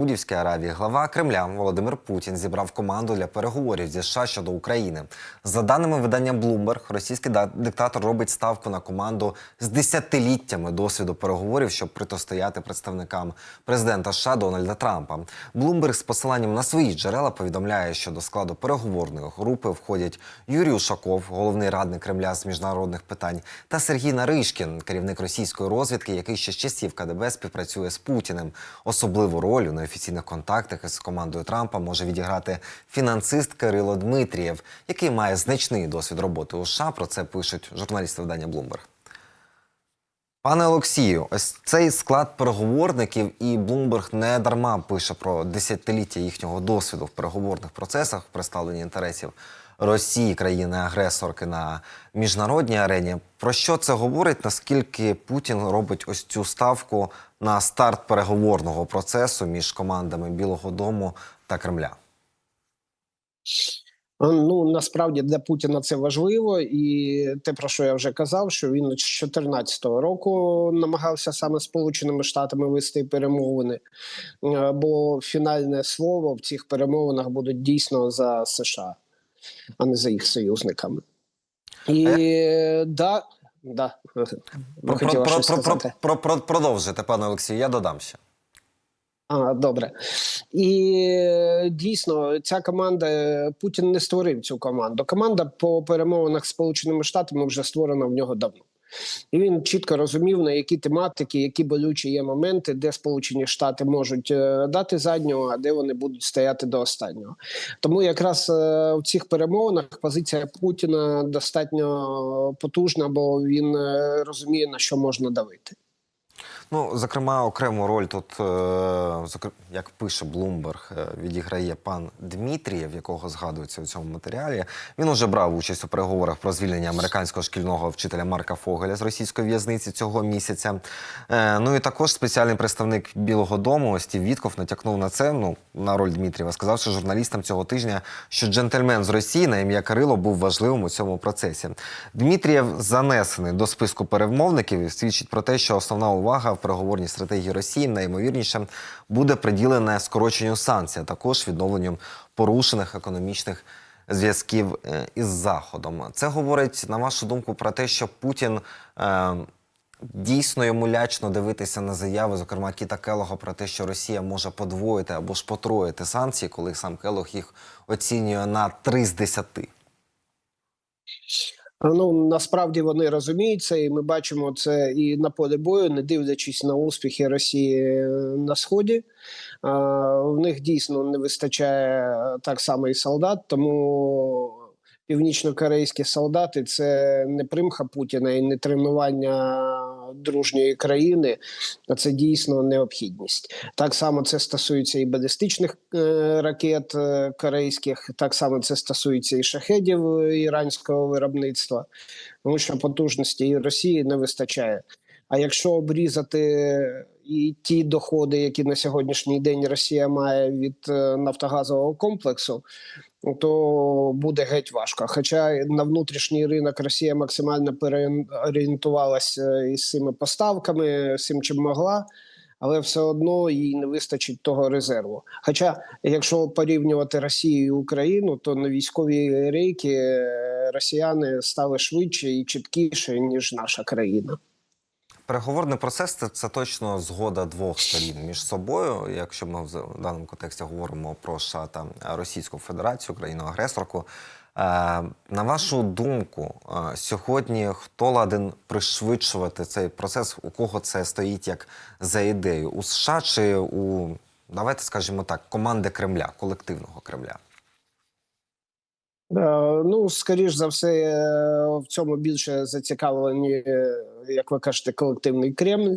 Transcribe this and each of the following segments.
Саудівській Аравії глава Кремля Володимир Путін зібрав команду для переговорів зі США щодо України. За даними видання Bloomberg, російський диктатор робить ставку на команду з десятиліттями досвіду переговорів, щоб протистояти представникам президента США Дональда Трампа. Bloomberg з посиланням на свої джерела повідомляє, що до складу переговорної групи входять Юрій Ушаков, головний радник Кремля з міжнародних питань, та Сергій Наришкін, керівник російської розвідки, який ще з часів КДБ співпрацює з Путіним. Особливу роль у неофіційних контактах із командою Трампа може відіграти фінансист Кирило Дмитрієв, який має значний досвід роботи у США. Про це пишуть журналісти видання Bloomberg. Пане Олексію, ось цей склад переговорників і Bloomberg не дарма пише про десятиліття їхнього досвіду в переговорних процесах, в представленні інтересів Росії, країни-агресорки на міжнародній арені. Про що це говорить? Наскільки Путін робить ось цю ставку на старт переговорного процесу між командами Білого Дому та Кремля? Ну насправді для Путіна це важливо, і те, про що я вже казав, що він з 2014 року намагався саме Сполученими Штатами вести перемовини, Е, бо фінальне слово в цих перемовинах буде дійсно за США, а не за їх союзниками. І так, да, да, Про, про, про, про, про, про, продовжуйте, пане Олексію, я додам ще. А, добре. І дійсно, ця команда Путін не створив цю команду. Команда по перемовинах з Сполученими Штатами вже створена в нього давно. І він чітко розумів, на які тематики, які болючі є моменти, де Сполучені Штати можуть е, дати заднього, а де вони будуть стояти до останнього. Тому якраз е, в цих перемовинах позиція Путіна достатньо потужна, бо він е, розуміє на що можна давити. Ну, зокрема, окрему роль тут, е, як пише Блумберг, е, відіграє пан Дмитрієв, якого згадується у цьому матеріалі. Він уже брав участь у переговорах про звільнення американського шкільного вчителя Марка Фогеля з російської в'язниці цього місяця. Е, Ну і також спеціальний представник Білого Дому Стів Вітков натякнув на це. Ну на роль Дмитрієва, сказавши журналістам цього тижня, що джентльмен з Росії на ім'я Кирило був важливим у цьому процесі. Дмитрієв занесений до списку перемовників і свідчить про те, що основна увага переговорній стратегії Росії найімовірніше буде приділена скороченню санкцій, а також відновленню порушених економічних зв'язків е, із Заходом. Це говорить, на вашу думку, про те, що Путін. Е, Дійсно йому лячно дивитися на заяви, зокрема Кіта Келога, про те, що Росія може подвоїти або ж потроїти санкції, коли сам Келог їх оцінює на 3 з 10. Ну насправді вони розуміють це, і ми бачимо це і на полі бою, не дивлячись на успіхи Росії е, на сході. В них дійсно не вистачає так само і солдат, тому північно-корейські солдати це не примха Путіна і не тренування дружньої країни, це дійсно необхідність. Так само це стосується і балістичних е, ракет е, корейських, так само це стосується і шахедів е, іранського виробництва, тому що потужності і Росії не вистачає. А якщо обрізати і ті доходи, які на сьогоднішній день Росія має від нафтогазового комплексу, то буде геть важко. Хоча на внутрішній ринок Росія максимально переорієнтувалася із цими поставками, всім чим могла. Але все одно їй не вистачить того резерву. Хоча, якщо порівнювати Росію і Україну, то на військові рейки е, росіяни стали швидше і чіткіше ніж наша країна. Переговорний процес це, це точно згода двох сторін між собою. Якщо ми в даному контексті говоримо про США та Російську Федерацію, країну-агресорку. Е, на вашу думку, е, сьогодні хто ладен пришвидшувати цей процес? У кого це стоїть як за ідею? У США чи у давайте скажімо так, команди Кремля, колективного Кремля? Е, Ну, скоріш за все, е, в цьому більше зацікавлені, е, як ви кажете, колективний Кремль,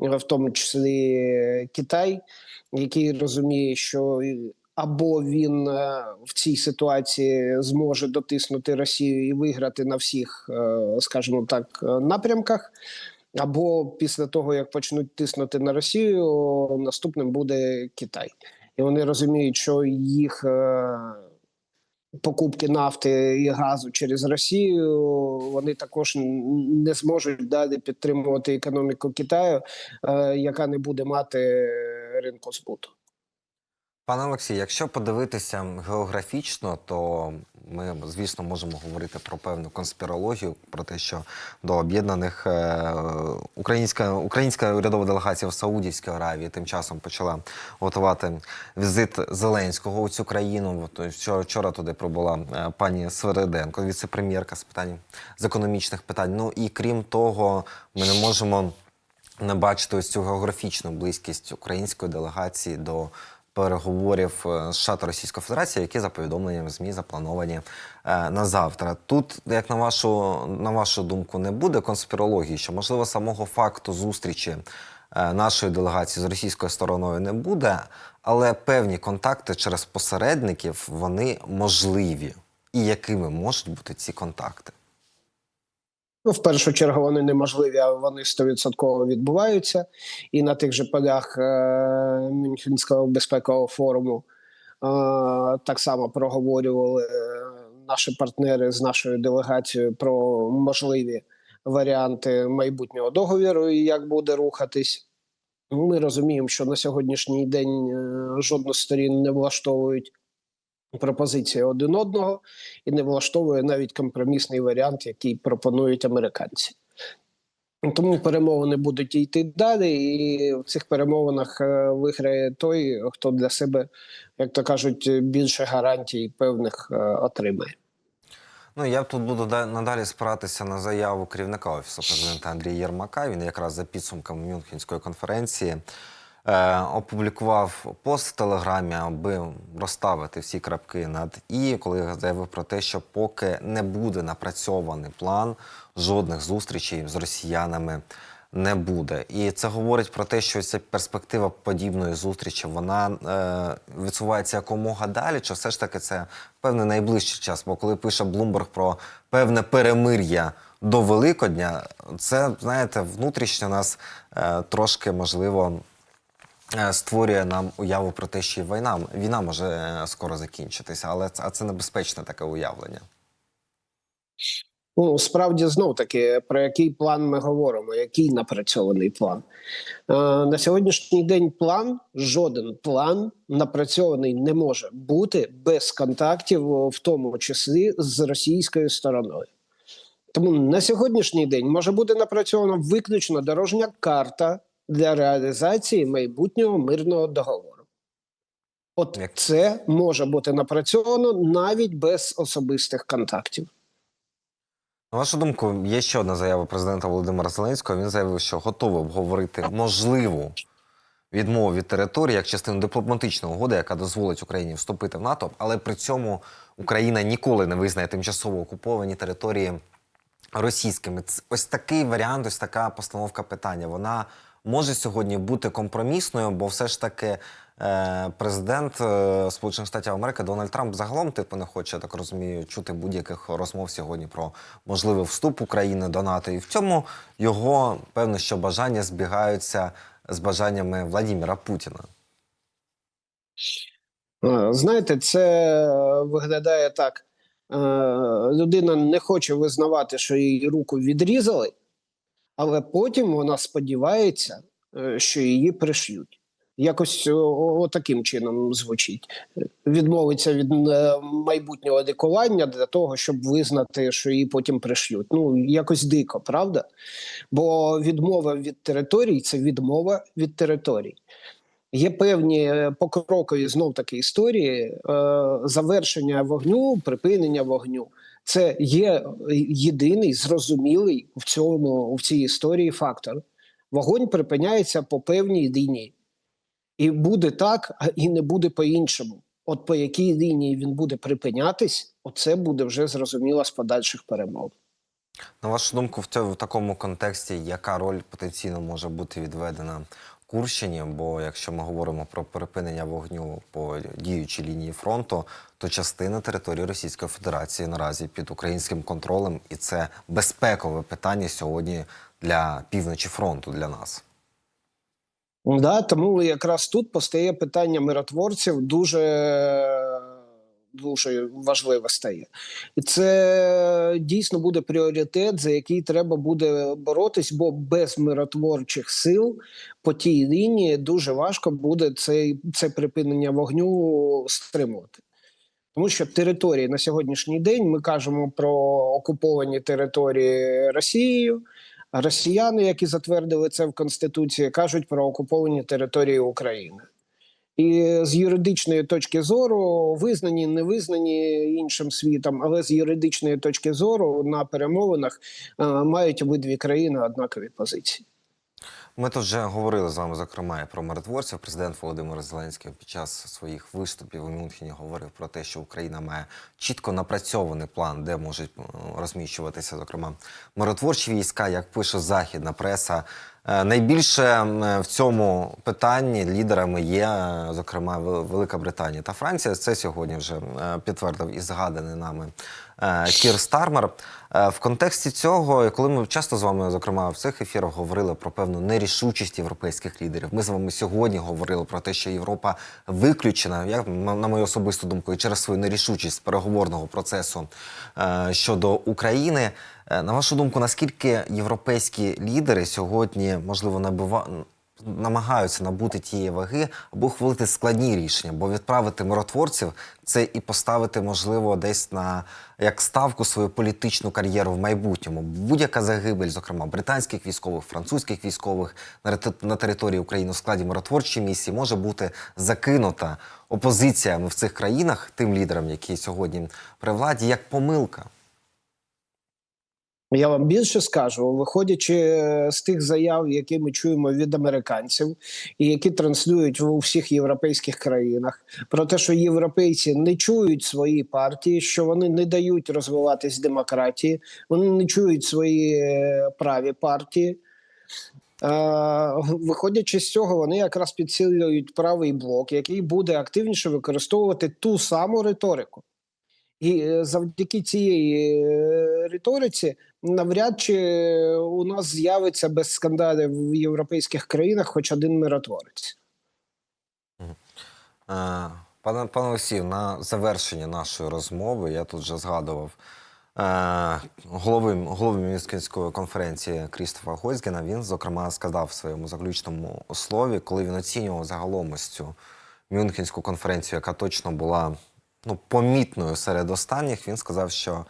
в тому числі Китай, який розуміє, що або він в цій ситуації зможе дотиснути Росію і виграти на всіх, скажімо так, напрямках. Або після того, як почнуть тиснути на Росію, наступним буде Китай, і вони розуміють, що їх покупки нафти і газу через Росію, вони також не зможуть далі підтримувати економіку Китаю, е, яка не буде мати ринку збуту. Пане Олексій, якщо подивитися географічно, то ми, звісно, можемо говорити про певну конспірологію, про те, що до об'єднаних е, українська, українська урядова делегація в Саудівській Аравії тим часом почала готувати візит Зеленського у цю країну. Що вчора туди пробула е, пані Свериденко, віце-прем'єрка з питань з економічних питань. Ну і крім того, ми не можемо не бачити ось цю географічну близькість української делегації до переговорів е, США та Російської Федерації, які за повідомленням ЗМІ заплановані е, на завтра. Тут, як на вашу на вашу думку, не буде конспірології, що можливо самого факту зустрічі е, нашої делегації з російською стороною не буде, але певні контакти через посередників вони можливі. І якими можуть бути ці контакти? Ну, в першу чергу вони неможливі, а вони стовідсотково відбуваються. І на тих же полях е, Мюнхенського безпекового форуму е, так само проговорювали е, наші партнери з нашою делегацією про можливі варіанти майбутнього договіру і як буде рухатись. Ми розуміємо, що на сьогоднішній день е, жодну сторін не влаштовують пропозиції один одного і не влаштовує навіть компромісний варіант, який пропонують американці. Тому перемовини будуть йти далі, і в цих перемовинах е, виграє той, хто для себе, як то кажуть, більше гарантій певних е, отримає. Ну я тут буду надалі спиратися на заяву керівника офісу президента Андрія Єрмака. Він якраз за підсумками Мюнхенської конференції опублікував пост в телеграмі, аби розставити всі крапки над і, коли заявив про те, що поки не буде напрацьований план, жодних зустрічей з росіянами не буде. І це говорить про те, що ця перспектива подібної зустрічі вона е, відсувається якомога далі, чи все ж таки це певний найближчий час. Бо коли пише Блумберг про певне перемир'я до Великодня, це знаєте, внутрішньо нас е, трошки можливо. Е, Створює нам уяву про те, що війна, війна може е, скоро закінчитися, але це, а це небезпечне таке уявлення. Ну, справді знов таки про який план ми говоримо, який напрацьований план. Е, на сьогоднішній день план, жоден план напрацьований не може бути без контактів, в тому числі з російською стороною. Тому на сьогоднішній день може бути напрацьована виключно дорожня карта для реалізації майбутнього мирного договору. От Як- це може бути напрацьовано навіть без особистих контактів. На вашу думку, є ще одна заява президента Володимира Зеленського. Він заявив, що готовий обговорити можливу відмову від території як частину дипломатичної угоди, яка дозволить Україні вступити в НАТО, але при цьому Україна ніколи не визнає тимчасово окуповані території російськими. Ось такий варіант, ось така постановка питання. Вона може сьогодні бути компромісною, бо все ж таки е, президент е, Сполучених Штатів Америки Дональд Трамп загалом типу не хоче, я так розумію, чути будь-яких розмов сьогодні про можливий вступ України до НАТО. І в цьому його певно, що бажання збігаються з бажаннями Владіміра Путіна. Е, Знаєте, це виглядає так. Людина не хоче визнавати, що її руку відрізали, але потім вона сподівається, е, що її приш'ють. Якось таким чином звучить. Відмовиться від е, майбутнього лікування для того, щоб визнати, що її потім приш'ють. Ну, якось дико, правда? Бо відмова від територій це відмова від територій. Є певні е, покрокові знов таки історії е, завершення вогню, припинення вогню. Це є е, єдиний зрозумілий в цьому в цій історії фактор. Вогонь припиняється по певній лінії, і буде так, а і не буде по-іншому. От по якій лінії він буде припинятись, оце буде вже зрозуміло з подальших перемов. На вашу думку, в цьому в такому контексті, яка роль потенційно може бути відведена Курщині? Бо якщо ми говоримо про припинення вогню по діючій лінії фронту, то частина території Російської Федерації наразі під українським контролем, і це безпекове питання сьогодні для півночі фронту для нас. Да, тому якраз тут постає питання миротворців дуже дуже важливе стає, і це дійсно буде пріоритет, за який треба буде боротись, бо без миротворчих сил по тій лінії дуже важко буде цей, це припинення вогню стримувати. Тому що території на сьогоднішній день ми кажемо про окуповані території Росією. Росіяни, які затвердили це в Конституції, кажуть про окуповані території України. І з юридичної точки зору визнані, не визнані іншим світом, але з юридичної точки зору на перемовинах е, мають обидві країни однакові позиції. Ми тут вже говорили з вами, зокрема, і про миротворців. Президент Володимир Зеленський під час своїх виступів у Мюнхені говорив про те, що Україна має чітко напрацьований план, де можуть е, розміщуватися, зокрема, миротворчі війська, як пише західна преса. Е, Найбільше в цьому питанні лідерами є, е, зокрема, Велика Британія та Франція. Це сьогодні вже підтвердив і згаданий нами Кір Стармер. Е, В контексті цього, коли ми часто з вами, зокрема, в цих ефірах говорили про певну нерішучість європейських лідерів. Ми з вами сьогодні говорили про те, що Європа виключена, як на мою особисту думку, і через свою нерішучість переговорного процесу е, щодо України. Е, На вашу думку, наскільки європейські лідери сьогодні можливо набува... намагаються набути тієї ваги або ухвалити складні рішення, бо відправити миротворців це і поставити, можливо, десь на як ставку свою політичну кар'єру в майбутньому. Будь-яка загибель, зокрема британських військових, французьких військових на території України в складі миротворчої місії може бути закинута опозиціями в цих країнах, тим лідерам, які сьогодні при владі, як помилка. Я вам більше скажу, виходячи е, з тих заяв, які ми чуємо від американців, і які транслюють у всіх європейських країнах, про те, що європейці не чують свої партії, що вони не дають розвиватись демократії, вони не чують свої е, праві партії. Е, Виходячи з цього, вони якраз підсилюють правий блок, який буде активніше використовувати ту саму риторику. І е, завдяки цієї е, риториці навряд чи у нас з'явиться без скандалів в європейських країнах хоч один миротворець. Е, Пане пане Олексію, на завершення нашої розмови я тут вже згадував е, голови, голови Мюнхенської конференції Крістофа Гойзгена. Він, зокрема, сказав в своєму заключному слові, коли він оцінював загалом ось цю Мюнхенську конференцію, яка точно була ну, помітною серед останніх, він сказав, що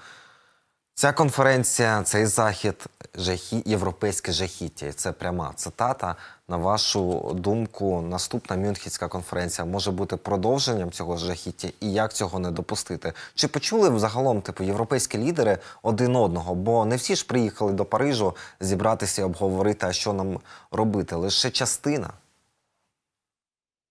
Ця конференція, цей захід жахі, європейське жахіття. І це пряма цитата. На вашу думку, наступна Мюнхенська конференція може бути продовженням цього жахіття, і як цього не допустити? Чи почули взагалом типу європейські лідери один одного? Бо не всі ж приїхали до Парижу зібратися і обговорити, а що нам робити, лише частина.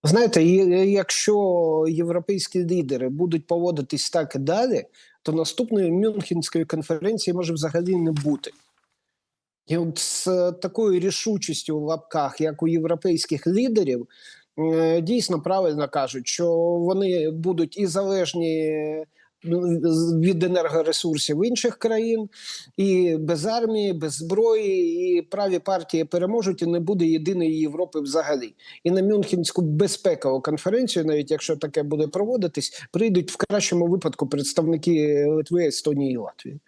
Знаєте, якщо європейські лідери будуть поводитись так і далі, то наступної Мюнхенської конференції може взагалі не бути. І от з е, такою рішучістю в лапках, як у європейських лідерів, е, дійсно правильно кажуть, що вони будуть і залежні від енергоресурсів інших країн, і без армії, без зброї, і праві партії переможуть, і не буде єдиної Європи взагалі. І на Мюнхенську безпекову конференцію, навіть якщо таке буде проводитись, прийдуть в кращому випадку представники Литви, Естонії і Латвії.